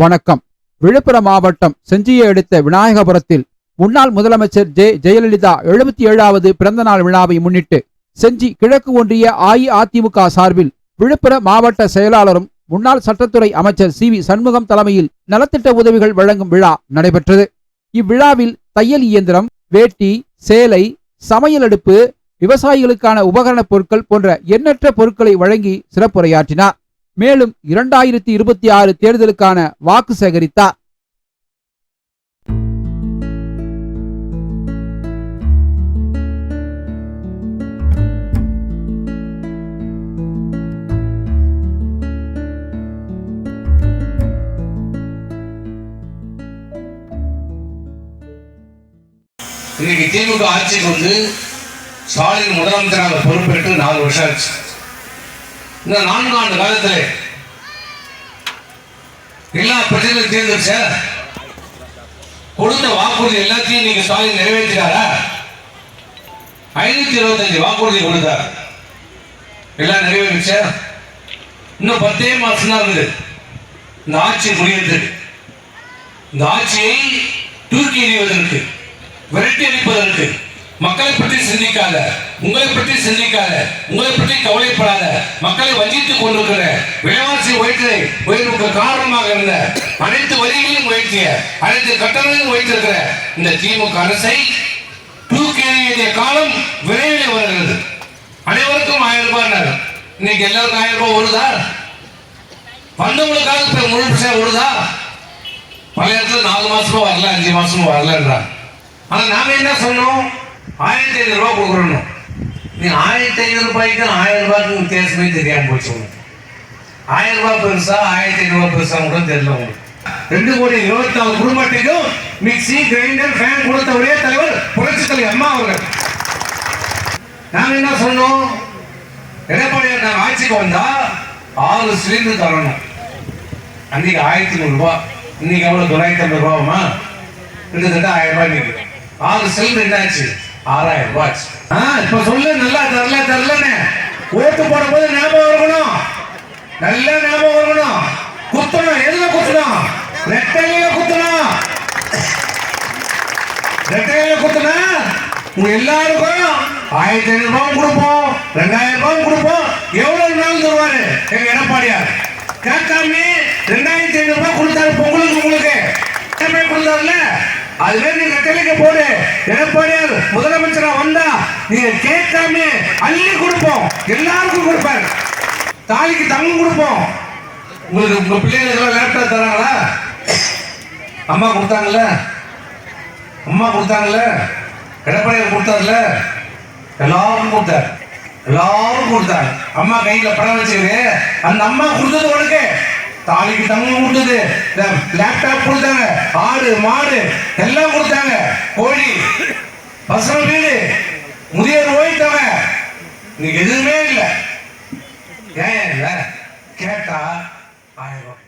வணக்கம். விழுப்புரம் மாவட்டம் செஞ்சியை அடுத்த விநாயகபுரத்தில் முன்னாள் முதலமைச்சர் ஜெ. ஜெயலலிதா எழுபத்தி ஏழாவது பிறந்தநாள் விழாவை முன்னிட்டு செஞ்சி கிழக்கு ஒன்றிய அஇஅதிமுக சார்பில் விழுப்புரம் மாவட்ட செயலாளரும் முன்னாள் சட்டத்துறை அமைச்சர் சி. வி. சண்முகம் தலைமையில் நலத்திட்ட உதவிகள் வழங்கும் விழா நடைபெற்றது. இவ்விழாவில் தையல் இயந்திரம் வேட்டி சேலை சமையல் அடுப்பு விவசாயிகளுக்கான உபகரணப் பொருட்கள் போன்ற எண்ணற்ற பொருட்களை வழங்கி சிறப்புரையாற்றினார். மேலும் இரண்டாயிரத்தி இருபத்தி ஆறு தேர்தலுக்கான வாக்கு சேகரித்தார். இன்னைக்கு திமுக ஆட்சிக்கு வந்து ஸ்டாலின் முதலமைச்சராக பொறுப்பேற்று நாலு வருஷம் ஆச்சு. இந்த நான்கு ஆண்டு காலத்தில் எல்லா பிரச்சனையும் தீர்ந்துருச்ச கொடுத்த வாக்குறுதி எல்லாத்தையும் நீங்க ஸ்டாலின் நிறைவேற்றினாரா? ஐநூத்தி இருபத்தஞ்சு வாக்குறுதி கொடுத்தார். எல்லாம் நிறைவேறிச்ச? இன்னும் பத்தே மாசம் தான் இருந்தது. இந்த ஆட்சி முடியறது. இந்த ஆட்சியை தூக்கி எறிவதற்கு விரட்டி அடிப்பதற்கு மக்களை பற்றி சிந்திக்காத உங்களை பற்றி சிந்திக்காத உங்களை பற்றி கவலைப்படாத மக்களை வஞ்சித்துக் கொண்டிருக்கிற விலைவாசி உயர்த்தலை உயர்வுக்கு காரணமாக இருந்த அனைத்து வரிகளையும் உயர்த்திய அனைத்து கட்டணங்களையும் உயர்த்திருக்கிற இந்த திமுக அரசை தூக்கி எறிய காலம் விரைவில் வருகிறது. அனைவருக்கும் ஆயிரம் ரூபாய் இன்னைக்கு எல்லாருக்கும் ஆயிரம் ரூபாய் வருதா வந்தவங்களுக்காக இப்ப முழு வருதா பல இடத்துல நாலு மாசமும் வரல அஞ்சு மாசமும் வரலன்றாங்க ஆனா நாம என்ன சொன்னோம்? ஆயிரத்தி ஐநூறு ரூபா கொடுக்குறோம் நீ ஆயிரத்தி ஐநூறு ரூபாய்க்கு ஆயிரம் ரூபாய்க்கு வித்தியாசமே தெரியாமல் போச்சு உங்களுக்கு ஆயிரம் ரூபாய் பெருசா ஆயிரத்தி ஐநூறு ரூபாய் பெருசா கூட தெரியல உங்களுக்கு ரெண்டு கோடி இருபத்தி நாலு குடும்பத்துக்கும் மிக்சி கிரைண்டர் ஃபேன் கொடுத்த ஒரே தலைவர் புரட்சி தலைவர் அம்மா அவர்கள். நாங்க என்ன சொன்னோம்? எடப்பாடியார் நாங்கள் ஆட்சிக்கு வந்தா ஆறு சிலிண்டர் தரணும். அன்னைக்கு ஆயிரத்தி நூறு ரூபாய். இன்னைக்கு எவ்வளவு? தொள்ளாயிரத்தி ஐம்பது ரூபாமா கிட்டத்தட்ட ஆயிரம் ரூபாய் இன்னைக்கு ஆறு சிலிண்டர் என்னாச்சு? ஆறாயிரம் ரூபாய் இப்ப சொல்லு நல்லா தரல தரலன்னு. ஓட்டு போடும் போது ஞாபகம் இருக்கணும். நல்லா ஞாபகம் இருக்கணும். குத்தணும். எதுல குத்தணும்? ரெட்டையில குத்தணும். ரெட்டையில குத்துனா? உங்க எல்லாருக்கும் ஆயிரத்தி ஐநூறு ரூபாய் கொடுப்போம். ரெண்டாயிரம் ரூபாய் கொடுப்போம். எவ்வளவு நாள் தருவாரு எங்க எடப்பாடியார். கேட்காம ரெண்டாயிரத்தி ஐநூறு ரூபாய் கொடுத்தாரு பொங்கலுக்கு உங்களுக்கு. கொடுத்தாருல அதுவே நீங்க கட்டளைக்கு போடு. எடப்பாடியார் முதலமைச்சரா வந்தா நீங்க கேட்காம அள்ளி கொடுப்போம். எல்லாருக்கும் கொடுப்பாரு. தாலிக்கு தங்கம் கொடுப்போம். உங்களுக்கு உங்க பிள்ளைங்களுக்கு லேப்டாப் தராங்களா? அம்மா கொடுத்தாங்கல்ல? அம்மா கொடுத்தாங்கல்ல? எடப்பாடியார் கொடுத்தாருல எல்லாரும் கொடுத்தார். எல்லாரும் கொடுத்தாங்க அம்மா கையில படம் வச்சுக்கிது அந்த அம்மா கொடுத்தது உனக்கு. தாலிக்கு தங்கம் கொடுத்தது லேப்டாப் கொடுத்தாங்க. ஆடு மாடு எல்லாம் கொடுத்தாங்க. கோழி பசங்க வீடு முதியோர் ஓய்த்தவங்க. இன்னைக்கு எதுவுமே இல்லை. ஏன் இல்லை? கேட்டா ஆயிரம்.